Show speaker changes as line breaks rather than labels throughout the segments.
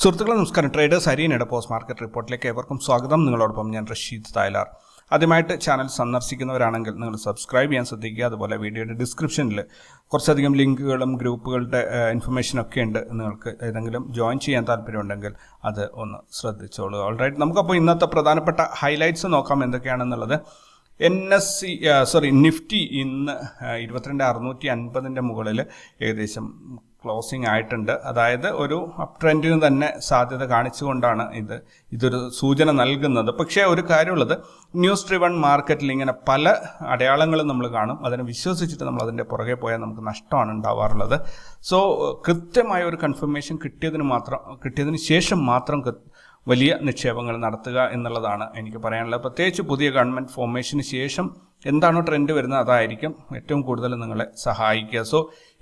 സുഹൃത്തുക്കളെ നമസ്കാരം. Traders ഹരിയനയുടെ post market റിപ്പോർട്ടിലേക്ക് ഏവർക്കും സ്വാഗതം. നിങ്ങളോടൊപ്പം ഞാൻ റഷീദ് തായ്ലാർ. ആദ്യമായിട്ട് ചാനൽ സന്ദർശിക്കുന്നവരാണെങ്കിൽ നിങ്ങൾ സബ്സ്ക്രൈബ് ചെയ്യാൻ ശ്രദ്ധിക്കുക. അതുപോലെ വീഡിയോയുടെ ഡിസ്ക്രിപ്ഷനിൽ കുറച്ചധികം ലിങ്കുകളും ഗ്രൂപ്പുകളുടെ ഇൻഫർമേഷനൊക്കെ ഉണ്ട്. നിങ്ങൾക്ക് ഏതെങ്കിലും ജോയിൻ ചെയ്യാൻ താല്പര്യമുണ്ടെങ്കിൽ അത് ഒന്ന് ശ്രദ്ധിച്ചോളൂ. ഓൾറൈറ്റ് നമുക്കപ്പോൾ ഇന്നത്തെ പ്രധാനപ്പെട്ട ഹൈലൈറ്റ്സ് നോക്കാം എന്തൊക്കെയാണെന്നുള്ളത്. N S C sorry nifty ഇന്ന് ഇരുപത്തിരണ്ട് അറുന്നൂറ്റി അൻപതിന്റെ മുകളിൽ ഏകദേശം ക്ലോസിംഗ് ആയിട്ടുണ്ട്. അതായത് ഒരു അപ് ട്രെൻഡിന് തന്നെ സാധ്യത കാണിച്ചുകൊണ്ടാണ് ഇത്. ഇതൊരു സൂചന നൽകുന്നത്. പക്ഷേ ഒരു കാര്യമുള്ളത് ന്യൂസ് ഡ്രിവൺ മാർക്കറ്റിൽ ഇങ്ങനെ പല അടയാളങ്ങളും നമ്മൾ കാണും. അതിനെ വിശ്വസിച്ചിട്ട് നമ്മൾ അതിന്റെ പുറകെ പോയാൽ നമുക്ക് നഷ്ടമാണ് ഉണ്ടാവാറുള്ളത്. സോ കൃത്യമായ ഒരു കൺഫർമേഷൻ കിട്ടിയതിന് മാത്രം കിട്ടിയതിന് ശേഷം മാത്രം വലിയ നിക്ഷേപങ്ങൾ നടത്തുക എന്നുള്ളതാണ് എനിക്ക് പറയാനുള്ളത്. പ്രത്യേകിച്ച് പുതിയ ഗവൺമെന്റ് ഫോർമേഷന് ശേഷം എന്താണോ ട്രെൻഡ് വരുന്നത് അതായിരിക്കും ഏറ്റവും കൂടുതൽ നിങ്ങളെ സഹായിക്കുക. സോ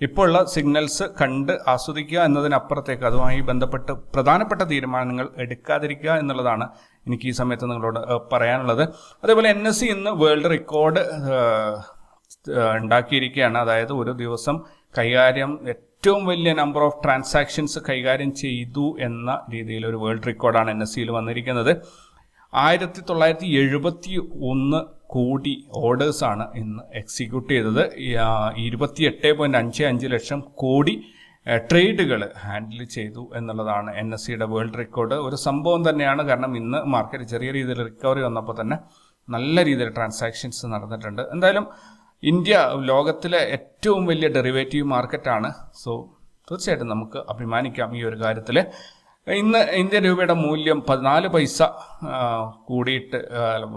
ഇപ്പോൾ ഉള്ള സിഗ്നൽസ് കണ്ട് ആസ്വദിക്കുക എന്നതിനപ്പുറത്തേക്ക് അതുമായി ബന്ധപ്പെട്ട് പ്രധാനപ്പെട്ട തീരുമാനങ്ങൾ എടുക്കാതിരിക്കുക എന്നുള്ളതാണ് എനിക്ക് ഈ സമയത്ത് നിങ്ങളോട് പറയാനുള്ളത്. അതേപോലെ എൻ എസ് സി ഇന്ന് വേൾഡ് റെക്കോർഡ് ഉണ്ടാക്കിയിരിക്കുകയാണ്. അതായത് ഒരു ദിവസം കൈകാര്യം ഏറ്റവും വലിയ നമ്പർ ഓഫ് ട്രാൻസാക്ഷൻസ് കൈകാര്യം ചെയ്തു എന്ന രീതിയിൽ ഒരു വേൾഡ് റെക്കോർഡാണ് എൻ എസ് സിയിൽ വന്നിരിക്കുന്നത്. ആയിരത്തി തൊള്ളായിരത്തി എഴുപത്തി ഒന്ന് കോടി ഓർഡേഴ്സാണ് ഇന്ന് എക്സിക്യൂട്ട് ചെയ്തത്. ഇരുപത്തി എട്ട് പോയിന്റ് അഞ്ച് അഞ്ച് ലക്ഷം കോടി ട്രേഡുകൾ ഹാൻഡിൽ ചെയ്തു എന്നുള്ളതാണ് എൻ എസ് സിയുടെ വേൾഡ് റെക്കോർഡ് ഒരു സംഭവം തന്നെയാണ് കാരണം ഇന്ന് മാർക്കറ്റ് ചെറിയ രീതിയിൽ റിക്കവറി വന്നപ്പോൾ തന്നെ നല്ല രീതിയിൽ ട്രാൻസാക്ഷൻസ് നടന്നിട്ടുണ്ട്. എന്തായാലും ഇന്ത്യ ലോകത്തിലെ ഏറ്റവും വലിയ ഡെറിവേറ്റീവ് മാർക്കറ്റാണ് സോ തീർച്ചയായിട്ടും നമുക്ക് അഭിമാനിക്കാം ഈ ഒരു കാര്യത്തിൽ ഇന്ന് ഇന്ത്യൻ രൂപയുടെ മൂല്യം പതിനാല് പൈസ കൂടിയിട്ട്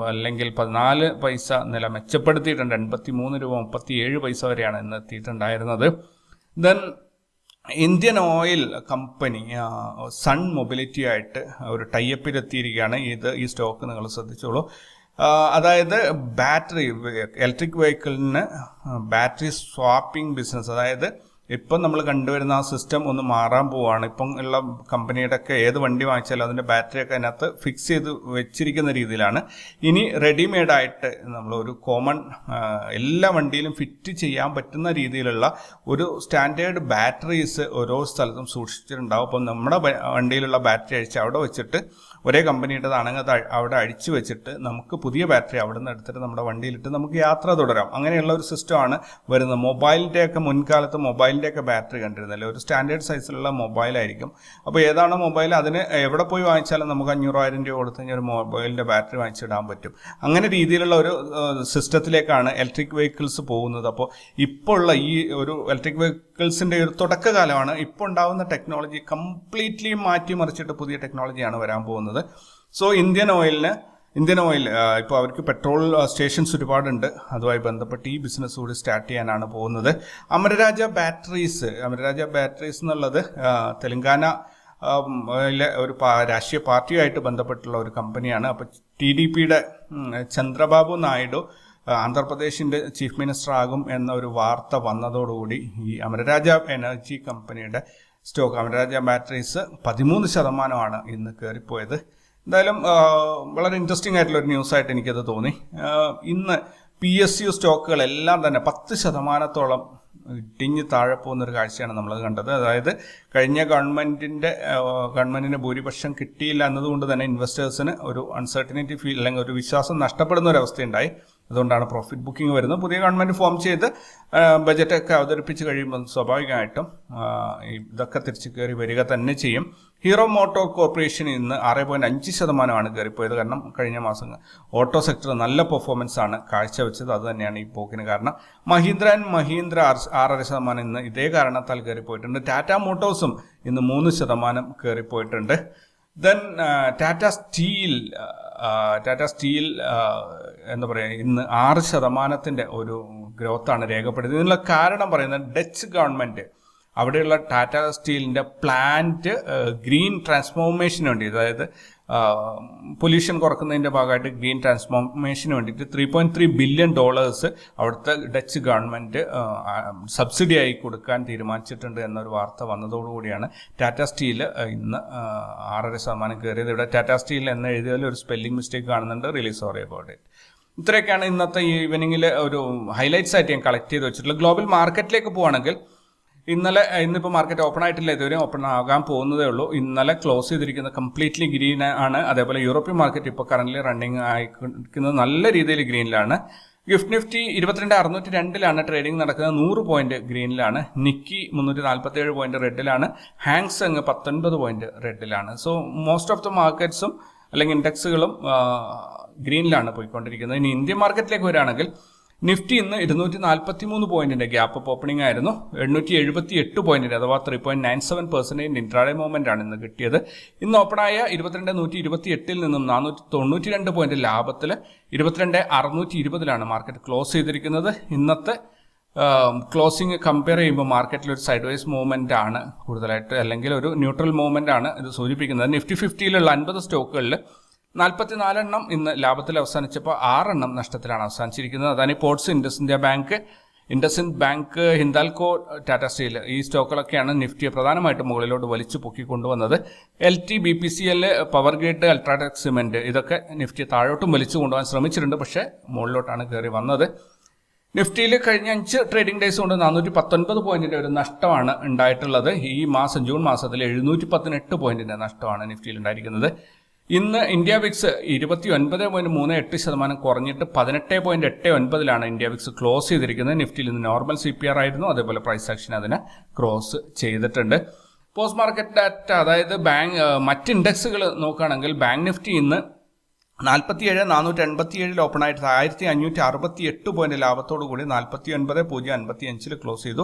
അല്ലെങ്കിൽ പതിനാല് പൈസ നില മെച്ചപ്പെടുത്തിയിട്ടുണ്ട്. എൺപത്തി മൂന്ന് രൂപ മുപ്പത്തി ഏഴ് പൈസ വരെയാണ് ഇന്ന് എത്തിയിട്ടുണ്ടായിരുന്നത്. Then Indian Oil company Sun Mobility ആയിട്ട് ഒരു ടൈപ്പിലെത്തിയിരിക്കുകയാണ് ഇത് ഈ സ്റ്റോക്ക് നിങ്ങൾ ശ്രദ്ധിച്ചോളൂ. അതായത് ബാറ്ററി ഇലക്ട്രിക് വെഹിക്കിളിന് ബാറ്ററി സ്വാപ്പിംഗ് ബിസിനസ് അതായത് ഇപ്പം നമ്മൾ കണ്ടുവരുന്ന ആ സിസ്റ്റം ഒന്ന് മാറാൻ പോവാണ്. ഇപ്പം ഉള്ള കമ്പനിയുടെ ഒക്കെ ഏത് വണ്ടി വാങ്ങിച്ചാലും അതിന്റെ ബാറ്ററി ഒക്കെ അതിനകത്ത് ഫിക്സ് ചെയ്ത് വെച്ചിരിക്കുന്ന രീതിയിലാണ്. ഇനി റെഡിമെയ്ഡ് ആയിട്ട് നമ്മൾ ഒരു കോമൺ എല്ലാ വണ്ടിയിലും ഫിറ്റ് ചെയ്യാൻ പറ്റുന്ന രീതിയിലുള്ള ഒരു സ്റ്റാൻഡേർഡ് ബാറ്ററീസ് ഓരോ സ്ഥലത്തും സൂക്ഷിച്ചിട്ടുണ്ടാവും. അപ്പം നമ്മുടെ വണ്ടിയിലുള്ള ബാറ്ററി അഴിച്ച് അവിടെ വെച്ചിട്ട് ഒരേ കമ്പനിയുടേതാണെങ്കിൽ അത് അവിടെ അഴിച്ചു വെച്ചിട്ട് നമുക്ക് പുതിയ ബാറ്ററി അവിടെ നിന്ന് എടുത്തിട്ട് നമ്മുടെ വണ്ടിയിലിട്ട് നമുക്ക് യാത്ര തുടരാം. അങ്ങനെയുള്ള ഒരു സിസ്റ്റമാണ് വരുന്നത്. മൊബൈലിന്റെ ഒക്കെ മുൻകാലത്ത് മൊബൈലിന്റെ ഒക്കെ ബാറ്ററി കണ്ടിരുന്നില്ല? ഒരു സ്റ്റാൻഡേർഡ് സൈസിലുള്ള മൊബൈലായിരിക്കും അപ്പോൾ ഏതാണ് മൊബൈൽ അതിന് എവിടെ പോയി വാങ്ങിച്ചാലും നമുക്ക് അഞ്ഞൂറായിരം രൂപ കൊടുത്ത് കഴിഞ്ഞാൽ ഒരു മൊബൈലിന്റെ ബാറ്ററി വാങ്ങിച്ചിടാൻ പറ്റും. അങ്ങനെ രീതിയിലുള്ള ഒരു സിസ്റ്റത്തിലേക്കാണ് ഇലക്ട്രിക് വെഹിക്കിൾസ് പോകുന്നത്. അപ്പോൾ ഇപ്പോൾ ഉള്ള ഈ ഒരു ഇലക്ട്രിക് വെഹിക്കിൾസിന്റെ ഒരു തുടക്കകാലമാണ് ഇപ്പോൾ ഉണ്ടാകുന്ന ടെക്നോളജി കംപ്ലീറ്റ്ലി മാറ്റിമറിച്ചിട്ട് പുതിയ ടെക്നോളജിയാണ് വരാൻ പോകുന്നത്. സോ ഇന്ത്യൻ ഓയിലിന് ഇന്ത്യൻ ഓയിൽ ഇപ്പോൾ അവർക്ക് പെട്രോൾ സ്റ്റേഷൻസ് ഒരുപാടുണ്ട്. അതുമായി ബന്ധപ്പെട്ട് ഈ ബിസിനസ് കൂടി സ്റ്റാർട്ട് ചെയ്യാനാണ് പോകുന്നത്. അമരരാജ ബാറ്ററീസ് അമരരാജ ബാറ്ററീസ് എന്നുള്ളത് തെലങ്കാന ഒരു രാഷ്ട്രീയ പാർട്ടിയുമായിട്ട് ബന്ധപ്പെട്ടുള്ള ഒരു കമ്പനിയാണ് അപ്പോൾ ടി ഡി പിയുടെ ചന്ദ്രബാബു നായിഡു ആന്ധ്രാപ്രദേശിന്റെ ചീഫ് മിനിസ്റ്റർ ആകും എന്ന ഒരു വാർത്ത വന്നതോടുകൂടി ഈ അമരരാജ എനർജി കമ്പനിയുടെ സ്റ്റോക്ക് അമരരാജ ബാറ്ററീസ് പതിമൂന്ന് ശതമാനമാണ് ഇന്ന് കയറിപ്പോയത് എന്തായാലും വളരെ ഇൻട്രസ്റ്റിംഗ് ആയിട്ടുള്ള ഒരു ന്യൂസ് ആയിട്ട് എനിക്കത് തോന്നി. ഇന്ന് പി എസ് യു സ്റ്റോക്കുകളെല്ലാം തന്നെ പത്ത് ശതമാനത്തോളം ഇടിഞ്ഞ് താഴെ പോകുന്ന ഒരു കാഴ്ചയാണ് നമ്മൾ കണ്ടത്. അതായത് കഴിഞ്ഞ ഗവൺമെന്റിന്റെ ഗവൺമെന്റിന് ഭൂരിപക്ഷം കിട്ടിയില്ല എന്നതുകൊണ്ട് തന്നെ ഇൻവെസ്റ്റേഴ്സിന് ഒരു അൺസർട്ടനിറ്റി ഫീൽ അല്ലെങ്കിൽ ഒരു വിശ്വാസം നഷ്ടപ്പെടുന്ന ഒരു അവസ്ഥയുണ്ടായി. അതുകൊണ്ടാണ് പ്രോഫിറ്റ് ബുക്കിംഗ് വരുന്നത്. പുതിയ ഗവൺമെന്റ് ഫോം ചെയ്ത് ബജറ്റൊക്കെ അവതരിപ്പിച്ച് കഴിയുമ്പോൾ സ്വാഭാവികമായിട്ടും ഇതൊക്കെ തിരിച്ചു കയറി വരിക തന്നെ ചെയ്യും. ഹീറോ മോട്ടോർ കോർപ്പറേഷൻ ഇന്ന് ആറ് പോയിന്റ് അഞ്ച് ശതമാനമാണ് കയറിപ്പോയത്. കാരണം കഴിഞ്ഞ മാസം ഓട്ടോ സെക്ടർ നല്ല പെർഫോമൻസ് ആണ് കാഴ്ചവെച്ചത്. അത് തന്നെയാണ് ഈ പോക്കിന് കാരണം. മഹീന്ദ്ര ആൻഡ് മഹീന്ദ്ര ആറ് ആറര ശതമാനം ഇന്ന് ഇതേ കാരണത്താൽ കയറിപ്പോയിട്ടുണ്ട്. ടാറ്റ മോട്ടോഴ്സും ഇന്ന് മൂന്ന് ശതമാനം കയറിപ്പോയിട്ടുണ്ട്. Then Tata Steel Tata Steel എന്താ പറയുക ഇന്ന് ആറ് ശതമാനത്തിന്റെ ഒരു ഗ്രോത്താണ് രേഖപ്പെടുത്തിയത്. ഇതിനുള്ള കാരണം പറയുന്നത് ഡച്ച് ഗവൺമെന്റ് അവിടെയുള്ള ടാറ്റ സ്റ്റീലിന്റെ പ്ലാന്റ് ഗ്രീൻ ട്രാൻസ്ഫോർമേഷന് വേണ്ടി അതായത് പൊല്യൂഷൻ കുറക്കുന്നതിന്റെ ഭാഗമായിട്ട് ഗ്രീൻ ട്രാൻസ്ഫോർമേഷന് വേണ്ടിയിട്ട് three point three billion dollars അവിടുത്തെ ഡച്ച് ഗവൺമെന്റ് സബ്സിഡി ആയി കൊടുക്കാൻ തീരുമാനിച്ചിട്ടുണ്ട് എന്നൊരു വാർത്ത വന്നതോടുകൂടിയാണ് ടാറ്റ സ്റ്റീൽ ഇന്ന് ആറര ശതമാനം കയറിയത്. ഇവിടെ ടാറ്റ സ്റ്റീൽ എന്ന് എഴുതിയതിൽ ഒരു സ്പെല്ലിംഗ് മിസ്റ്റേക്ക് കാണുന്നുണ്ട്. റിലീസ് അബൌട്ട് ഇറ്റ് ഇത്രയൊക്കെയാണ് ഇന്നത്തെ ഈവനിങ്ങിൽ ഒരു ഹൈലൈറ്റ്സ് ആയിട്ട് ഞാൻ കളക്ട് ചെയ്ത് വെച്ചിട്ടുള്ളത്. ഗ്ലോബൽ മാർക്കറ്റിലേക്ക് പോവുകയാണെങ്കിൽ ഇന്നലെ ഇന്നിപ്പോൾ മാർക്കറ്റ് ഓപ്പൺ ആയിട്ടില്ല. ഇതുവരെ ഓപ്പൺ ആകാൻ പോകുന്നതേ ഉള്ളൂ. ഇന്നലെ ക്ലോസ് ചെയ്തിരിക്കുന്ന കംപ്ലീറ്റ്ലി ഗ്രീൻ ആണ്. അതേപോലെ യൂറോപ്യൻ മാർക്കറ്റ് ഇപ്പോൾ കറന്റ് റണ്ണിങ് ആയിരിക്കുന്നത് നല്ല രീതിയിൽ ഗ്രീനിലാണ് ഗിഫ്റ്റ് നിഫ്റ്റി ഇരുപത്തിരണ്ട് അറുന്നൂറ്റി രണ്ടിലാണ് ട്രേഡിംഗ് നടക്കുന്നത്. നൂറ് പോയിന്റ് ഗ്രീനിലാണ് നിക്കി മുന്നൂറ്റി നാൽപ്പത്തി ഏഴ് പോയിന്റ് റെഡിലാണ് ഹാങ്സങ് പത്തൊൻപത് പോയിന്റ് റെഡിലാണ് സോ മോസ്റ്റ് ഓഫ് ദ മാർക്കറ്റ്സും അല്ലെങ്കിൽ ഇൻഡെക്സുകളും ഗ്രീനിലാണ് പോയിക്കൊണ്ടിരിക്കുന്നത്. ഇനി ഇന്ത്യൻ മാർക്കറ്റിലേക്ക് വരികയാണെങ്കിൽ നിഫ്റ്റി ഇന്ന് ഇരുന്നൂറ്റി നാൽപ്പത്തി മൂന്ന് പോയിന്റിന്റെ ഗ്യാപ്പ് അപ്പ് ഓപ്പണിംഗ് ആയിരുന്നു. എണ്ണൂറ്റി എഴുപത്തി എട്ട് പോയിന്റിന്റെ അഥവാ three point nine seven percentage intraday movement ആണ് ഇന്ന് കിട്ടിയത്. ഇന്ന് ഓപ്പണായ ഇരുപത്തിരണ്ട് നൂറ്റി ഇരുപത്തി എട്ടിൽ നിന്നും നാനൂറ്റി തൊണ്ണൂറ്റി രണ്ട് പോയിന്റ് ലാഭത്തിൽ ഇരുപത്തിരണ്ട് അറുന്നൂറ്റി ഇരുപതിലാണ് മാർക്കറ്റ് ക്ലോസ് ചെയ്തിരിക്കുന്നത്. ഇന്നത്തെ ക്ലോസിംഗ് കമ്പയർ ചെയ്യുമ്പോൾ മാർക്കറ്റിൽ ഒരു സൈഡ് വൈസ് മൂവ്മെന്റ് ആണ് കൂടുതലായിട്ട് അല്ലെങ്കിൽ ഒരു ന്യൂട്രൽ മൂവ്മെന്റ് ആണ് ഇത് സൂചിപ്പിക്കുന്നത്. നിഫ്റ്റി ഫിഫ്റ്റിയിലുള്ള അൻപത് സ്റ്റോക്കുകളിൽ നാൽപ്പത്തിനാലെണ്ണം ഇന്ന് ലാഭത്തിൽ അവസാനിച്ചപ്പോൾ ആറെണ്ണം നഷ്ടത്തിലാണ് അവസാനിച്ചിരിക്കുന്നത്. അതാണ് ഈ Ports Indus India Bank. IndusInd Bank Hindalco Tata Steel ഈ സ്റ്റോക്കുകളൊക്കെയാണ് നിഫ്റ്റിയെ പ്രധാനമായിട്ടും മുകളിലോട്ട് വലിച്ചു പൊക്കിക്കൊണ്ടുവന്നത്. L T B P C L Power Grid UltraTech Cement ഇതൊക്കെ നിഫ്റ്റി താഴോട്ടും വലിച്ചു കൊണ്ടുപോകാൻ ശ്രമിച്ചിട്ടുണ്ട്. പക്ഷേ മുകളിലോട്ടാണ് കയറി വന്നത്. നിഫ്റ്റിയിൽ കഴിഞ്ഞ അഞ്ച് ട്രേഡിംഗ് ഡേയ്സ് കൊണ്ട് നാനൂറ്റി പത്തൊൻപത് പോയിന്റിന്റെ ഒരു നഷ്ടമാണ് ഉണ്ടായിട്ടുള്ളത്. ഈ മാസം ജൂൺ മാസത്തിൽ എഴുന്നൂറ്റി പതിനെട്ട് പോയിന്റിന്റെ നഷ്ടമാണ് നിഫ്റ്റിയിൽ ഉണ്ടായിരിക്കുന്നത്. ഇന്ന് ഇന്ത്യ വിക്സ് ഇരുപത്തി ഒൻപത് പോയിന്റ് മൂന്ന് എട്ട് ശതമാനം കുറഞ്ഞിട്ട് പതിനെട്ട് പോയിന്റ് എട്ട് ഒൻപതിലാണ് ഇന്ത്യ വിക്സ് ക്ലോസ് ചെയ്തിരിക്കുന്നത്. നിഫ്റ്റിയിൽ ഇന്ന് നോർമൽ സി പി ആർ ആയിരുന്നു. അതേപോലെ പ്രൈസ് ആക്ഷൻ അതിനെ ക്രോസ് ചെയ്തിട്ടുണ്ട്. പോസ്റ്റ് മാർക്കറ്റ് ഡാറ്റ അതായത് ബാങ്ക് മറ്റ് ഇൻഡെക്സുകൾ നോക്കുകയാണെങ്കിൽ ബാങ്ക് നിഫ്റ്റി ഇന്ന് നാൽപ്പത്തിയേഴ് നാനൂറ്റി എൺപത്തിയേഴിൽ ഓപ്പൺ ആയിട്ട് ആയിരത്തി അഞ്ഞൂറ്റി അറുപത്തി എട്ട് പോയിന്റ് ലാഭത്തോടു കൂടി നാൽപ്പത്തി ഒൻപത് പൂജ്യം അൻപത്തി അഞ്ചിൽ ക്ലോസ് ചെയ്തു.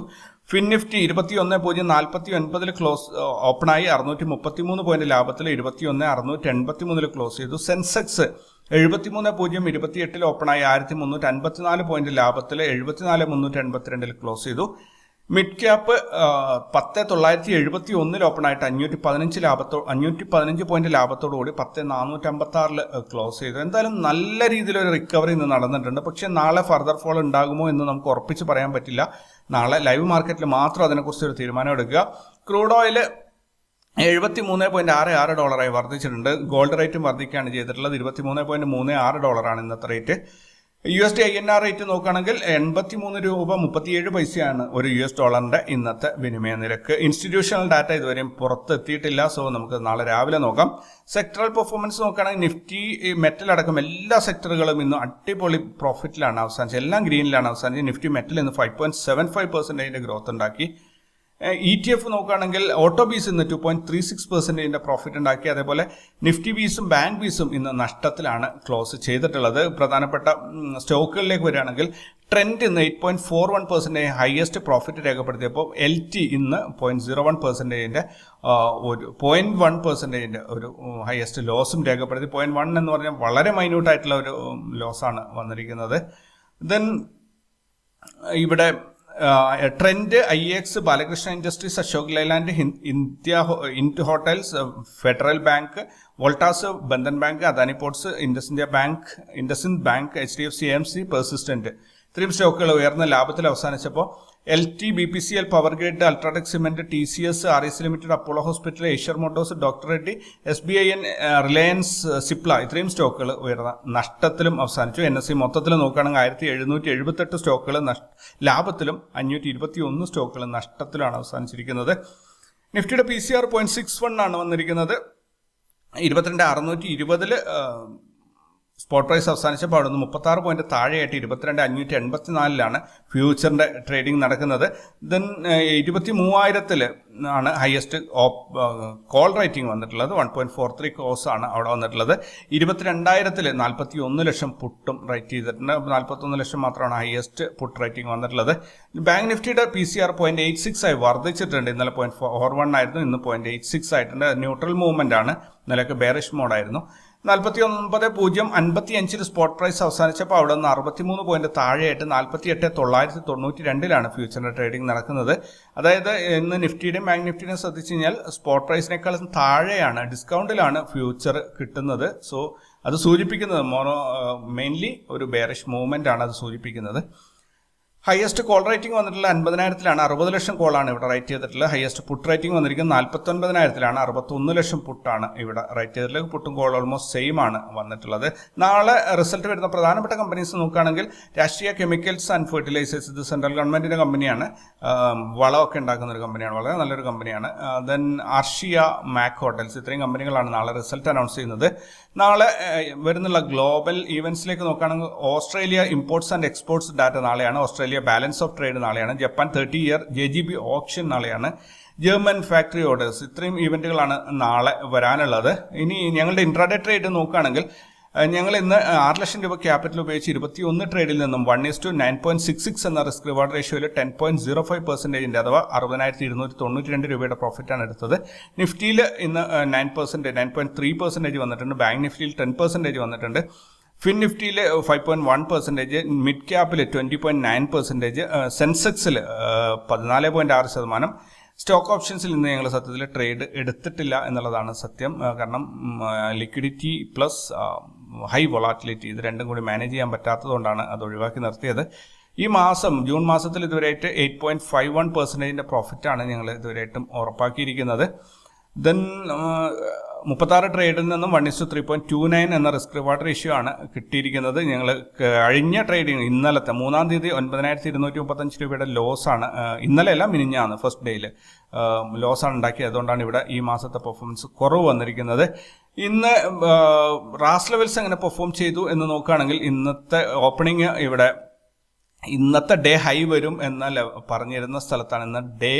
ഫിൻ നിഫ്റ്റി ഇരുപത്തി ഒന്ന് പൂജ്യം നാൽപ്പത്തി ഒൻപതിൽ ക്ലോസ് ഓപ്പണായി അറുന്നൂറ്റി മുപ്പത്തി മൂന്ന് പോയിന്റ് ലാഭത്തിൽ ഇരുപത്തി ഒന്ന് അറുന്നൂറ്റി എൺപത്തി മൂന്നിൽ ക്ലോസ് ചെയ്തു. സെൻസെക്സ് എഴുപത്തിമൂന്ന് പൂജ്യം ഇരുപത്തിയെട്ടിൽ ഓപ്പണായി ആയിരത്തി മുന്നൂറ്റി അൻപത്തിനാല് പോയിന്റ് ലാഭത്തിൽ എഴുപത്തിനാല് മുന്നൂറ്റി എൺപത്തിരണ്ടിൽ ക്ലോസ് ചെയ്തു. മിഡ് ക്യാപ്പ് പത്ത് തൊള്ളായിരത്തി എഴുപത്തി ഒന്നിൽ ഓപ്പൺ ആയിട്ട് അഞ്ഞൂറ്റി പതിനഞ്ച് ലാഭത്തോ അഞ്ഞൂറ്റി പതിനഞ്ച് പോയിന്റ് ലാഭത്തോടു കൂടി പത്ത് നാനൂറ്റി അമ്പത്തി ആറിൽ ക്ലോസ് ചെയ്തു. എന്തായാലും നല്ല രീതിയിലൊരു റിക്കവറി ഇന്ന് നടന്നിട്ടുണ്ട്. പക്ഷേ നാളെ ഫർദർ ഫോൾ ഉണ്ടാകുമോ എന്ന് നമുക്ക് ഉറപ്പിച്ച് പറയാൻ പറ്റില്ല. നാളെ ലൈവ് മാർക്കറ്റിൽ മാത്രം അതിനെക്കുറിച്ച് ഒരു തീരുമാനം എടുക്കുക. ക്രൂഡ് ഓയിൽ എഴുപത്തി മൂന്ന് പോയിന്റ് ആറ് ആറ് ഡോളറായി വർദ്ധിച്ചിട്ടുണ്ട്. ഗോൾഡ് റേറ്റും വർദ്ധിക്കുകയാണ് ചെയ്തിട്ടുള്ളത്. ഇരുപത്തി മൂന്ന് പോയിന്റ് മൂന്ന് ആറ് ഡോളറാണ് ഇന്നത്തെ rate. U S D I N R rate നോക്കുകയാണെങ്കിൽ എൺപത്തി മൂന്ന് രൂപ മുപ്പത്തിയേഴ് പൈസയാണ് ഒരു യു എസ് ഡോളറിന്റെ ഇന്നത്തെ വിനിമയ നിരക്ക്. ഇൻസ്റ്റിറ്റ്യൂഷണൽ ഡാറ്റ ഇതുവരെയും പുറത്തെത്തിയിട്ടില്ല. സോ നമുക്ക് നാളെ രാവിലെ നോക്കാം. സെക്ടറൽ പെർഫോമൻസ് നോക്കുകയാണെങ്കിൽ നിഫ്റ്റി മെറ്റൽ അടക്കം എല്ലാ സെക്ടറുകളും ഇന്ന് അടിപൊളി പ്രോഫിറ്റിലാണ് അവസാനിച്ചത്. എല്ലാം ഗ്രീനിലാണ് അവസാനിച്ചത്. നിഫ്റ്റി മെറ്റൽ ഇന്ന് ഫൈവ് പോയിന്റ് സെവൻ ഫൈവ് പെർസെന്റേജിന്റെ ഗ്രോത്ത് ഉണ്ടാക്കി. ഇ ടി എഫ് നോക്കുകയാണെങ്കിൽ ഓട്ടോ ബീസ് ഇന്ന് ടു പോയിന്റ് ത്രീ സിക്സ് പെർസെന്റേജിന്റെ പ്രോഫിറ്റ് ഉണ്ടാക്കി. അതേപോലെ നിഫ്റ്റി ബീസും ബാങ്ക് ബീസും ഇന്ന് നഷ്ടത്തിലാണ് ക്ലോസ് ചെയ്തിട്ടുള്ളത്. പ്രധാനപ്പെട്ട സ്റ്റോക്കുകളിലേക്ക് വരികയാണെങ്കിൽ ട്രെൻഡ് ഇന്ന് eight point four one percentage highest profit രേഖപ്പെടുത്തിയപ്പോൾ L T ഇന്ന് പോയിന്റ് സീറോ വൺ പെർസെന്റേജിന്റെ ഒരു പോയിന്റ് വൺ പെർസെന്റേജിന്റെ ഒരു ഹയസ്റ്റ് ലോസും രേഖപ്പെടുത്തി. പോയിന്റ് വൺ എന്ന് പറഞ്ഞാൽ വളരെ മൈന്യൂട്ടായിട്ടുള്ള ഒരു ലോസാണ് വന്നിരിക്കുന്നത്. ദെൻ ഇവിടെ Trent I X Balakrishna Industries Ashok Leyland India Ind Hotels Federal Bank Voltas Bandhan Bank Adani Ports Indus India Bank IndusInd Bank H D F C M C Persistent ഇത്രയും സ്റ്റോക്കുകൾ ഉയർന്ന ലാഭത്തിൽ അവസാനിച്ചപ്പോൾ L T B P C L Power Grid UltraTech Cement T C S R S Limited Apollo Hospital Eicher Motors Doctor Reddy S B I N Reliance Cipla ഇത്രയും സ്റ്റോക്കുകൾ ഉയർന്ന നഷ്ടത്തിലും അവസാനിച്ചു. N S C മൊത്തത്തിൽ നോക്കുകയാണെങ്കിൽ ആയിരത്തി എഴുന്നൂറ്റി എഴുപത്തെട്ട് സ്റ്റോക്കുകൾ ലാഭത്തിലും അഞ്ഞൂറ്റി ഇരുപത്തി ഒന്ന് സ്റ്റോക്കുകൾ നഷ്ടത്തിലാണ് അവസാനിച്ചിരിക്കുന്നത്. നിഫ്റ്റിയുടെ P C R point six one ആണ് വന്നിരിക്കുന്നത്. ഇരുപത്തിരണ്ട് അറുന്നൂറ്റി ഇരുപതിൽ സ്പോട്ട് പ്രൈസ് അവസാനിച്ചപ്പോൾ അവിടെ നിന്ന് മുപ്പത്തി ആറ് പോയിന്റ് താഴെയായിട്ട് ഇരുപത്തിരണ്ട് അഞ്ഞൂറ്റി എൺപത്തിനാലിലാണ് ഫ്യൂച്ചറിന്റെ ട്രേഡിംഗ് നടക്കുന്നത്. ദെൻ ഇരുപത്തി മൂവായിരത്തിൽ ആണ് ഹയസ്റ്റ് കോൾ റേറ്റിംഗ് വന്നിട്ടുള്ളത്. One point four three crores ആണ് അവിടെ വന്നിട്ടുള്ളത്. ഇരുപത്തിരണ്ടായിരത്തിൽ നാൽപ്പത്തി ഒന്ന് ലക്ഷം പുട്ടും റേറ്റ് ചെയ്തിട്ടുണ്ട്. നാൽപ്പത്തൊന്ന് ലക്ഷം മാത്രമാണ് ഹയസ്റ്റ് പുട്ട് റേറ്റിംഗ് വന്നിട്ടുള്ളത്. ബാങ്ക് നിഫ്റ്റിയുടെ P C R point eight six ആയി വർദ്ധിച്ചിട്ടുണ്ട്. ഇന്നലെ പോയിന്റ് ഫോർ വൺ ആയിരുന്നു. ഇന്ന് പോയിന്റ് എയ്റ്റ് സിക്സ് ആയിട്ടുണ്ട്. ന്യൂട്രൽ മൂവ്മെന്റ് ആണ്. ഇന്നലെയൊക്കെ ബേറിഷ് മോഡായിരുന്നു നാൽപ്പത്തി ഒൻപത് പൂജ്യം അൻപത്തി അഞ്ചിൽ സ്പോട്ട് പ്രൈസ് അവസാനിച്ചപ്പോൾ അവിടെ നിന്ന് അറുപത്തിമൂന്ന് പോയിന്റ് താഴെയായിട്ട് നാൽപ്പത്തി എട്ട് തൊള്ളായിരത്തി തൊണ്ണൂറ്റി രണ്ടിലാണ് ഫ്യൂച്ചറിന്റെ ട്രേഡിംഗ് നടക്കുന്നത്. അതായത് ഇന്ന് നിഫ്റ്റിയുടെയും ബാങ്ക് നിഫ്റ്റിയുടെയും ശ്രദ്ധിച്ചു കഴിഞ്ഞാൽ സ്പോട്ട് പ്രൈസിനേക്കാളും താഴെയാണ് ഡിസ്കൗണ്ടിലാണ് ഫ്യൂച്ചർ കിട്ടുന്നത്. സോ അത് സൂചിപ്പിക്കുന്നത് മോണോ മെയിൻലി ഒരു ബേറിഷ് മൂവ്മെന്റ് ആണ് അത് സൂചിപ്പിക്കുന്നത്. ഹയസ്റ്റ് കോൾ റേറ്റിംഗ് വന്നിട്ടുള്ള അൻപതിനായിരത്തിലാണ് അറുപത് ലക്ഷം കോളാണ് ഇവിടെ റൈറ്റ് ചെയ്തിട്ടുള്ളത്. ഹയസ്റ്റ് പുട്ട് റേറ്റിംഗ് വന്നിരിക്കുന്നത് നാൽപ്പത്തൊൻപതിനായിരത്തിലാണ് അറുപത്തൊന്ന് ലക്ഷം പുട്ടാണ് ഇവിടെ റൈറ്റ് ചെയ്തിട്ടുള്ളത്. പുട്ടും കോൾ ഓൾമോസ്റ്റ് സെയിം ആണ് വന്നിട്ടുള്ളത്. നാളെ റിസൾട്ട് വരുന്ന പ്രധാനപ്പെട്ട കമ്പനീസ് നോക്കുകയാണെങ്കിൽ രാഷ്ട്രീയ കെമിക്കൽസ് ആൻഡ് ഫെർട്ടിലൈസേഴ്സ് ഇത് സെൻട്രൽ ഗവൺമെന്റിന്റെ കമ്പനിയാണ് വളമൊക്കെ ഉണ്ടാക്കുന്ന ഒരു കമ്പനിയാണ് വളരെ നല്ലൊരു കമ്പനിയാണ് ദെൻ ആർഷിയ മാക് ഹോട്ടൽസ് ഇത്രയും കമ്പനികളാണ് നാളെ റിസൾട്ട് അനൗൺസ് ചെയ്യുന്നത്. നാളെ വരുന്നുള്ള ഗ്ലോബൽ ഈവൻസിലേക്ക് നോക്കുകയാണെങ്കിൽ Australia imports and exports data നാളെയാണ്. ഓസ്ട്രേലിയ ബാലൻസ് ഓഫ് ട്രേഡ് നാളെയാണ്. Japan thirty year J G B option നാളെയാണ്. ജർമ്മൻ ഫാക്ടറി ഓർഡേഴ്സ് ഇത്രയും ഇവന്റുകളാണ് നാളെ വരാനുള്ളത്. ഇനി ഞങ്ങളുടെ ഇൻട്രാഡേ ട്രേഡ് നോക്കുകയാണെങ്കിൽ ഞങ്ങൾ ഇന്ന് ആറ് ലക്ഷം രൂപ ക്യാപിറ്റൽ ഉപയോഗിച്ച് ഇരുപത്തി ഒന്ന് ട്രേഡിൽ നിന്നും one is to nine point six six എന്ന റിസ്ക് റിവാർഡ് റേഷ്യോയിൽ ടെൻ പോയിന്റ് സീറോ ഫൈവ് പെർസെന്റേജിന്റെ അഥവാ അറുപതിനായിരത്തി ഇരുന്നൂറ്റി തൊണ്ണൂറ്റി രണ്ട് രൂപയുടെ പ്രോഫിറ്റാണ് എടുത്തത്. നിഫ്റ്റിയിൽ ഇന്ന് nine percentage nine point three percentage വന്നിട്ടുണ്ട്. ബാങ്ക് നിഫ്റ്റിയിൽ ടെൻ പെർസെന്റേജ് വന്നിട്ടുണ്ട്. Fin നിഫ്റ്റിയിൽ five point one percentage mid ക്യാപ്പിൽ twenty point nine percentage സെൻസെക്സിൽ പതിനാല് പോയിന്റ് ആറ് ശതമാനം. സ്റ്റോക്ക് ഓപ്ഷൻസിൽ നിന്ന് ഞങ്ങൾ സത്യത്തിൽ ട്രേഡ് എടുത്തിട്ടില്ല എന്നുള്ളതാണ് സത്യം. കാരണം ലിക്വിഡിറ്റി പ്ലസ് ഹൈ വൊളാറ്റിലിറ്റി ഇത് രണ്ടും കൂടി മാനേജ് ചെയ്യാൻ പറ്റാത്തതുകൊണ്ടാണ് അത് ഒഴിവാക്കി നിർത്തിയത്. ഈ മാസം ജൂൺ മാസത്തിൽ ഇതുവരെയായിട്ട് എയ്റ്റ് പോയിന്റ് ഫൈവ് വൺ പെർസെന്റേജിന്റെ പ്രോഫിറ്റാണ് ഞങ്ങൾ ഇതുവരെയായിട്ടും ഉറപ്പാക്കിയിരിക്കുന്നത്. ദെൻ മുപ്പത്താറ് ട്രേഡിൽ നിന്നും one is three point two nine എന്ന റിസ്ക് റിവാർഡ് റേഷ്യോ ആണ് കിട്ടിയിരിക്കുന്നത്. ഞങ്ങൾ കഴിഞ്ഞ ട്രേഡിങ് ഇന്നലത്തെ മൂന്നാം തീയതി ഒൻപതിനായിരത്തി ഇരുന്നൂറ്റി മുപ്പത്തഞ്ച് രൂപയുടെ ലോസാണ് ആണ് ഇന്നലെ അല്ല മിനിഞ്ഞാണ് ഫസ്റ്റ് ഡേയിൽ ലോസാണ് ഉണ്ടാക്കിയത്. അതുകൊണ്ടാണ് ഇവിടെ ഈ മാസത്തെ പെർഫോമൻസ് കുറവ് വന്നിരിക്കുന്നത്. ഇന്ന് റാസ് ലെവൽസ് എങ്ങനെ പെർഫോം ചെയ്തു എന്ന് നോക്കുകയാണെങ്കിൽ ഇന്നത്തെ ഓപ്പണിംഗ് ഇവിടെ ഇന്നത്തെ ഡേ ഹൈ വരും എന്ന പറഞ്ഞിരുന്ന സ്ഥലത്താണ്. ഇന്ന് ഡേ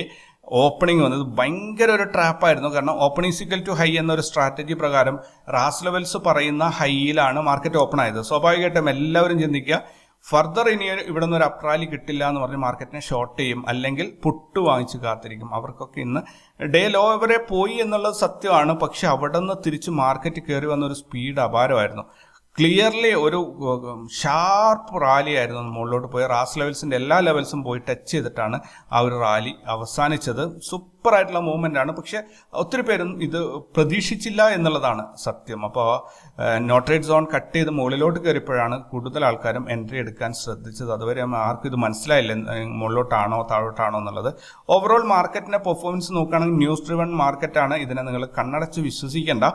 ഓപ്പണിംഗ് വന്നത് ഭയങ്കര ഒരു ട്രാപ്പായിരുന്നു കാരണം ഓപ്പണിംഗ് സിക്കൽ ടു ഹൈ എന്നൊരു സ്ട്രാറ്റജി പ്രകാരം റാസ് ലെവൽസ് പറയുന്ന ഹൈയിലാണ് മാർക്കറ്റ് ഓപ്പൺ ആയത്. സ്വാഭാവികമായിട്ടും എല്ലാവരും ചിന്തിക്കുക ഫർദർ ഇനി ഇവിടെ നിന്ന് ഒരു അപ്രാലി കിട്ടില്ല എന്ന് പറഞ്ഞ് മാർക്കറ്റിനെ ഷോർട്ട് ചെയ്യും അല്ലെങ്കിൽ പുട്ട് വാങ്ങിച്ച് കാത്തിരിക്കും. അവർക്കൊക്കെ ഇന്ന് ഡേ ലോ വരെ പോയി എന്നുള്ളത് സത്യമാണ്. പക്ഷെ അവിടെ നിന്ന് തിരിച്ച് മാർക്കറ്റ് കയറി വന്ന ഒരു സ്പീഡ് അപാരമായിരുന്നു. ക്ലിയർലി ഒരു ഷാർപ്പ് റാലി ആയിരുന്നു മുകളിലോട്ട് പോയി. റാസ് ലെവൽസിന്റെ എല്ലാ ലെവൽസും പോയി ടച്ച് ചെയ്തിട്ടാണ് ആ ഒരു റാലി അവസാനിച്ചത്. സൂപ്പർ ആയിട്ടുള്ള മൂവ്മെന്റ് ആണ്. പക്ഷെ ഒത്തിരി പേരും ഇത് പ്രതീക്ഷിച്ചില്ല എന്നുള്ളതാണ് സത്യം. അപ്പോൾ നോട്രേറ്റ് സോൺ കട്ട് ചെയ്ത് മുകളിലോട്ട് കയറിയപ്പോഴാണ് കൂടുതൽ ആൾക്കാരും എൻട്രി എടുക്കാൻ ശ്രദ്ധിച്ചത്. അതുവരെ ആർക്കും ഇത് മനസ്സിലായില്ല മുകളിലോട്ടാണോ താഴോട്ടാണോ എന്നുള്ളത്. ഓവറോൾ മാർക്കറ്റിന്റെ പെർഫോമൻസ് നോക്കുകയാണെങ്കിൽ ന്യൂസ് ഡ്രിവൺ മാർക്കറ്റാണ് ഇതിനെ നിങ്ങൾ കണ്ണടച്ച് വിശ്വസിക്കേണ്ട.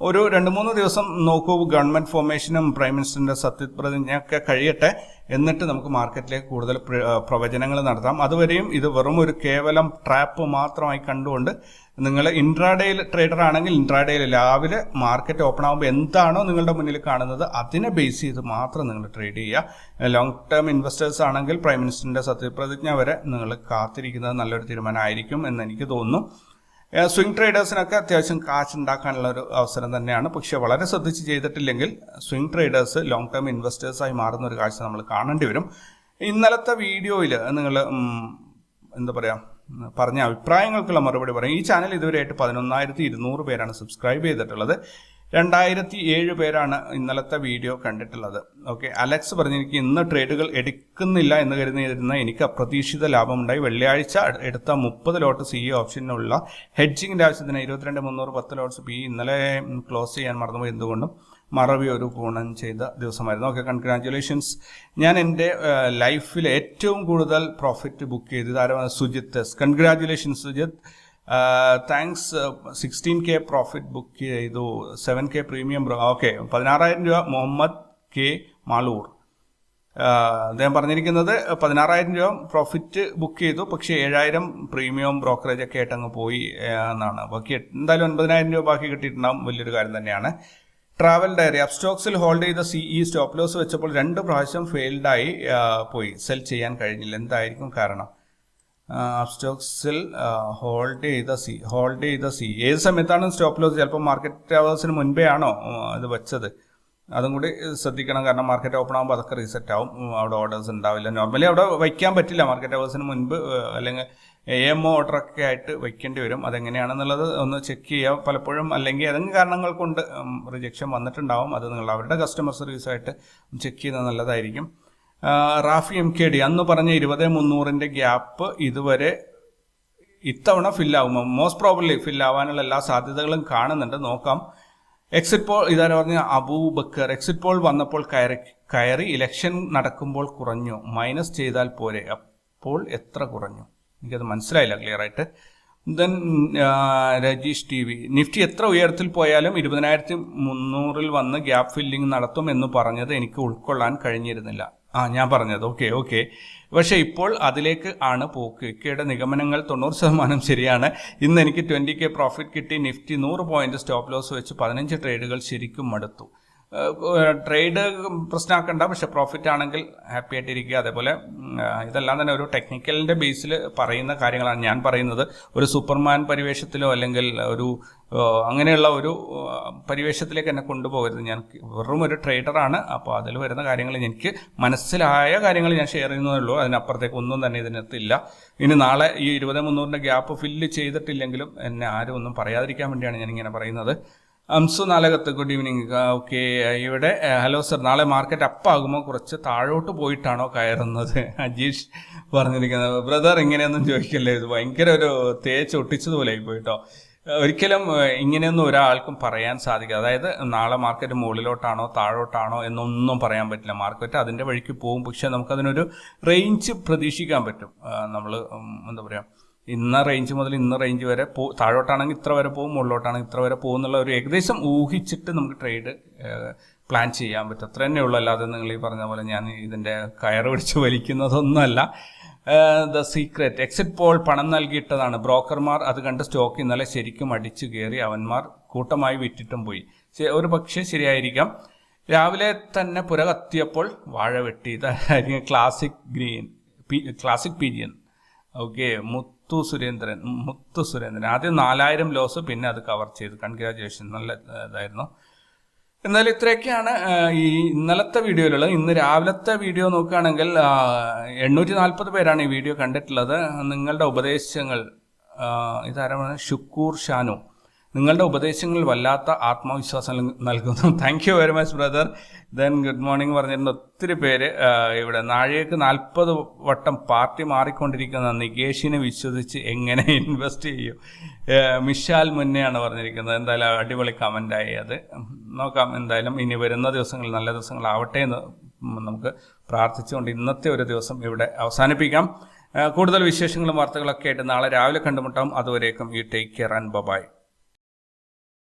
ഒരു രണ്ട് മൂന്ന് ദിവസം നോക്കൂ ഗവൺമെന്റ് ഫോർമേഷനും പ്രൈം മിനിസ്റ്ററിന്റെ സത്യപ്രതിജ്ഞയൊക്കെ കഴിയട്ടെ എന്നിട്ട് നമുക്ക് മാർക്കറ്റിലേക്ക് കൂടുതൽ പ്രവചനങ്ങൾ നടത്താം. അതുവരെയും ഇത് വെറും ഒരു കേവലം ട്രാപ്പ് മാത്രമായി കണ്ടുകൊണ്ട് നിങ്ങൾ ഇൻട്രാഡേയിൽ ട്രേഡർ ആണെങ്കിൽ ഇൻട്രാഡേയിൽ രാവിലെ മാർക്കറ്റ് ഓപ്പൺ ആകുമ്പോൾ എന്താണോ നിങ്ങളുടെ മുന്നിൽ കാണുന്നത് അതിനെ ബേസ് ചെയ്ത് മാത്രം നിങ്ങൾ ട്രേഡ് ചെയ്യുക. ലോങ് ടേം ഇൻവെസ്റ്റേഴ്സ് ആണെങ്കിൽ പ്രൈം മിനിസ്റ്ററിന്റെ സത്യപ്രതിജ്ഞ വരെ നിങ്ങൾ കാത്തിരിക്കുന്നത് നല്ലൊരു തീരുമാനമായിരിക്കും എന്ന് എനിക്ക് തോന്നുന്നു. സ്വിംഗ് ട്രേഡേഴ്സിനൊക്കെ അത്യാവശ്യം കാശ് ഉണ്ടാക്കാനുള്ള ഒരു അവസരം തന്നെയാണ്. പക്ഷേ വളരെ ശ്രദ്ധിച്ച് ചെയ്തിട്ടില്ലെങ്കിൽ സ്വിംഗ് ട്രേഡേഴ്സ് ലോങ് ടേം ഇൻവെസ്റ്റേഴ്സായി മാറുന്ന ഒരു കാഴ്ച നമ്മൾ കാണേണ്ടി വരും. ഇന്നലത്തെ വീഡിയോയിൽ നിങ്ങൾ എന്താ പറയുക പറഞ്ഞ അഭിപ്രായങ്ങൾക്കുള്ള മറുപടി പറയും. ഈ ചാനൽ ഇതുവരെയായിട്ട് പതിനൊന്നായിരത്തി ഇരുന്നൂറ് പേരാണ് സബ്സ്ക്രൈബ് ചെയ്തിട്ടുള്ളത്. രണ്ടായിരത്തി ഏഴ് പേരാണ് ഇന്നലത്തെ വീഡിയോ കണ്ടിട്ടുള്ളത്. ഓക്കെ അലക്സ് പറഞ്ഞു എനിക്ക് ഇന്ന് ട്രേഡുകൾ എടുക്കുന്നില്ല എന്ന് കരുതിയിരുന്ന എനിക്ക് അപ്രതീക്ഷിത ലാഭമുണ്ടായി. വെള്ളിയാഴ്ച എടുത്ത മുപ്പത് ലോട്ട് സി ഓപ്ഷനുള്ള ഹെഡ്ജിങ്ങിന്റെ ആവശ്യത്തിന് ഇരുപത്തിരണ്ട് മുന്നൂറ് പത്ത് ലോട്ട്സ് ബി ഇന്നലെ ക്ലോസ് ചെയ്യാൻ മറന്നുപോയി. എന്തുകൊണ്ടും മറവി ഒരു ഗുണം ചെയ്ത ദിവസമായിരുന്നു. ഓക്കെ കൺഗ്രാറ്റുലേഷൻസ് ഞാൻ എന്റെ ലൈഫിൽ ഏറ്റവും കൂടുതൽ പ്രോഫിറ്റ് ബുക്ക് ചെയ്തത് ആരാണ്? Sujith congratulations Sujith thanks sixteen K profit book ചെയ്തു സെവൻ കെ പ്രീമിയം ഓക്കെ പതിനാറായിരം രൂപ മുഹമ്മദ് കെ മാളൂർ. ആഹ് അദ്ദേഹം പറഞ്ഞിരിക്കുന്നത് പതിനാറായിരം രൂപ പ്രോഫിറ്റ് ബുക്ക് ചെയ്തു പക്ഷേ ഏഴായിരം പ്രീമിയം ബ്രോക്കറേജ് ഒക്കെ ആയിട്ട് അങ്ങ് പോയി എന്നാണ്. ബാക്കി എന്തായാലും ഒൻപതിനായിരം രൂപ ബാക്കി കിട്ടിയിട്ടുണ്ടാവും വലിയൊരു കാര്യം തന്നെയാണ്. ട്രാവൽ ഡയറി അപ്സ്റ്റോക്സിൽ ഹോൾഡ് ചെയ്ത സി ഈ സ്റ്റോപ്പ് ലോസ് വെച്ചപ്പോൾ രണ്ട് പ്രാവശ്യം ഫെയിൽഡായി പോയി. സെൽ ചെയ്യാൻ കഴിഞ്ഞില്ല. എന്തായിരിക്കും കാരണം? അപ്സ്റ്റോക്സിൽ ഹോൾഡ് ചെയ്ത സി ഹോൾഡ് ചെയ്ത സി ഏത് സമയത്താണ് സ്റ്റോപ്പ് ലോസ് ചിലപ്പോൾ മാർക്കറ്റ് അവേഴ്സിന് മുൻപേ ആണോ അത് വെച്ചത്? അതും കൂടി ശ്രദ്ധിക്കണം. കാരണം മാർക്കറ്റ് ഓപ്പൺ ആകുമ്പോൾ അതൊക്കെ റീസെറ്റ് ആവും. അവിടെ ഓർഡേഴ്സ് ഉണ്ടാവില്ല. നോർമലി അവിടെ വയ്ക്കാൻ പറ്റില്ല. മാർക്കറ്റ് അവേഴ്സിന് മുൻപ് അല്ലെങ്കിൽ എ എം ഒ ഓർഡറൊക്കെ ആയിട്ട് വെക്കേണ്ടി വരും. അതെങ്ങനെയാണെന്നുള്ളത് ഒന്ന് ചെക്ക് ചെയ്യുക. പലപ്പോഴും അല്ലെങ്കിൽ ഏതെങ്കിലും കാരണങ്ങൾ കൊണ്ട് റിജക്ഷൻ വന്നിട്ടുണ്ടാവും. അത് നിങ്ങൾ അവരുടെ കസ്റ്റമർ സർവീസായിട്ട് ചെക്ക് ചെയ്യുന്നത് നല്ലതായിരിക്കും. റാഫി എം കെ ഡി അന്ന് പറഞ്ഞ ഇരുപത് മുന്നൂറിന്റെ ഗ്യാപ്പ് ഇതുവരെ ഇത്തവണ ഫില്ലാവും മോസ്റ്റ് പ്രോബ്ലി ഫില്ലാവാനുള്ള എല്ലാ സാധ്യതകളും കാണുന്നുണ്ട്. നോക്കാം. എക്സിറ്റ് പോൾ ഇതാരാ പറഞ്ഞ? അബൂബക്കർ. എക്സിറ്റ് പോൾ വന്നപ്പോൾ കയറി കയറി ഇലക്ഷൻ നടക്കുമ്പോൾ കുറഞ്ഞു. മൈനസ് ചെയ്താൽ പോരെ. അപ്പോൾ എത്ര കുറഞ്ഞു? എനിക്കത് മനസ്സിലായില്ല ക്ലിയർ ആയിട്ട്. Then Rajeesh T V. Nifty എത്ര ഉയരത്തിൽ പോയാലും ഇരുപതിനായിരത്തി മുന്നൂറിൽ വന്ന് ഗ്യാപ്പ് ഫില്ലിംഗ് നടത്തും എന്ന് പറഞ്ഞത് എനിക്ക് ഉൾക്കൊള്ളാൻ കഴിഞ്ഞിരുന്നില്ല. ആ ഞാൻ പറഞ്ഞത്. ഓക്കെ ഓക്കെ പക്ഷേ ഇപ്പോൾ അതിലേക്ക് ആണ് പോക്ക്. ഇക്കയുടെ നിഗമനങ്ങൾ തൊണ്ണൂറ് ശതമാനം ശരിയാണ്. ഇന്ന് എനിക്ക് ട്വന്റി കെ പ്രോഫിറ്റ് കിട്ടി. നിഫ്റ്റി നൂറ് പോയിന്റ് സ്റ്റോപ്പ് ലോസ് വെച്ച് പതിനഞ്ച് ട്രേഡുകൾ ശരിക്കും മടുത്തു. ട്രേഡ് പ്രശ്നമാക്കണ്ട പക്ഷെ പ്രോഫിറ്റ് ആണെങ്കിൽ ഹാപ്പി ആയിട്ടിരിക്കുക. അതേപോലെ ഇതെല്ലാം തന്നെ ഒരു ടെക്നിക്കലിന്റെ ബേസിൽ പറയുന്ന കാര്യങ്ങളാണ് ഞാൻ പറയുന്നത്. ഒരു സൂപ്പർമാൻ പരിവേഷത്തിലോ അല്ലെങ്കിൽ ഒരു അങ്ങനെയുള്ള ഒരു പരിവേഷത്തിലേക്ക് എന്നെ കൊണ്ടുപോകരുത്. ഞാൻ വെറും ഒരു ട്രേഡറാണ് അപ്പോൾ അതിൽ വരുന്ന കാര്യങ്ങൾ എനിക്ക് മനസ്സിലായ കാര്യങ്ങൾ ഞാൻ ഷെയർ ചെയ്യുന്നതേ അതിനപ്പുറത്തേക്ക് ഒന്നും തന്നെ ഇതിനകത്തില്ല ഇനി നാളെ ഈ ഇരുപത് മുന്നൂറിന്റെ ഗ്യാപ്പ് ഫില്ല് ചെയ്തിട്ടില്ലെങ്കിലും എന്നെ ആരും ഒന്നും പറയാതിരിക്കാൻ വേണ്ടിയാണ് ഞാൻ ഇങ്ങനെ പറയുന്നത്. Amsu Nalakath good evening okay ഇവിടെ ഹലോ സർ നാളെ മാർക്കറ്റ് അപ്പാകുമ്പോൾ കുറച്ച് താഴോട്ട് പോയിട്ടാണോ കയറുന്നത്? അജീഷ് പറഞ്ഞിരിക്കുന്നത്. ബ്രദർ ഇങ്ങനെയൊന്നും ചോദിക്കല്ലേ? ഇത് ഭയങ്കര ഒരു തേച്ച് ഒട്ടിച്ചതുപോലെ പോയിട്ടോ ഒരിക്കലും ഇങ്ങനെയൊന്നും ഒരാൾക്കും പറയാൻ സാധിക്കും അതായത് നാളെ മാർക്കറ്റ് മുകളിലോട്ടാണോ താഴോട്ടാണോ എന്നൊന്നും പറയാൻ പറ്റില്ല. മാർക്കറ്റ് അതിന്റെ വഴിക്ക് പോകും. പക്ഷേ നമുക്കതിനൊരു റേഞ്ച് പ്രതീക്ഷിക്കാൻ പറ്റും. നമ്മൾ എന്താ പറയുക ഇന്ന റേഞ്ച് മുതൽ ഇന്ന റേഞ്ച് വരെ പോ താഴോട്ടാണെങ്കിൽ ഇത്ര വരെ പോകും മുകളിലോട്ടാണെങ്കിൽ ഇത്ര വരെ പോകും എന്നുള്ള ഒരു ഏകദേശം ഊഹിച്ചിട്ട് നമുക്ക് ട്രേഡ് പ്ലാൻ ചെയ്യാൻ പറ്റും. അത്ര തന്നെ ഉള്ളൂ. അല്ലാതെ നിങ്ങൾ ഈ പറഞ്ഞ പോലെ ഞാൻ ഇതിന്റെ കയറ് പിടിച്ച് വലിക്കുന്നതൊന്നുമല്ല. ദ സീക്രറ്റ് എക്സിറ്റ് പോൾ പണം നൽകിയിട്ടതാണ്. ബ്രോക്കർമാർ അത് കണ്ട് സ്റ്റോക്ക് ഇന്നലെ ശരിക്കും അടിച്ചു കയറി. അവന്മാർ കൂട്ടമായി വിറ്റിട്ടും പോയി. ഒരു പക്ഷേ ശരിയായിരിക്കാം. രാവിലെ തന്നെ പുര കത്തിയപ്പോൾ വാഴ വെട്ടി. ഇതായിരിക്കും classic green classic pigeon okay Muthu Surendran Muthu Surendran. ആദ്യം നാലായിരം ലോസ് പിന്നെ അത് കവർ ചെയ്തു. കൺഗ്രാജുലേഷൻ നല്ല ഇതായിരുന്നു. എന്നാലും ഇത്രയൊക്കെയാണ് ഈ ഇന്നലത്തെ വീഡിയോയിലുള്ളത്. ഇന്ന് രാവിലത്തെ വീഡിയോ നോക്കുകയാണെങ്കിൽ എണ്ണൂറ്റി നാൽപ്പത് പേരാണ് ഈ വീഡിയോ കണ്ടിട്ടുള്ളത്. നിങ്ങളുടെ ഉപദേശങ്ങൾ ഇതാരമാണ് ഷുക്കൂർ ഷാനു. നിങ്ങളുടെ ഉപദേശങ്ങൾ വല്ലാത്ത ആത്മവിശ്വാസം നൽകുന്നു. Thank you very much brother then good morning പറഞ്ഞിരുന്ന ഒത്തിരി പേര്. ഇവിടെ നാഴികക്ക് നാൽപ്പത് വട്ടം പാർട്ടി മാറിക്കൊണ്ടിരിക്കുന്ന നികേഷിനെ വിശ്വസിച്ച് എങ്ങനെ ഇൻവെസ്റ്റ് ചെയ്യും? മിഷാൽ മുന്നെയാണ് പറഞ്ഞിരിക്കുന്നത്. എന്തായാലും അടിപൊളി കമന്റായി അത്. നോക്കാം എന്തായാലും ഇനി വരുന്ന ദിവസങ്ങൾ നല്ല ദിവസങ്ങളാവട്ടെ എന്ന് നമുക്ക് പ്രാർത്ഥിച്ചുകൊണ്ട് ഇന്നത്തെ ഒരു ദിവസം ഇവിടെ അവസാനിപ്പിക്കാം. കൂടുതൽ വിശേഷങ്ങളും വാർത്തകളൊക്കെ ആയിട്ട് നാളെ രാവിലെ കണ്ടുമുട്ടാം. അതുവരേക്കും you take care and bye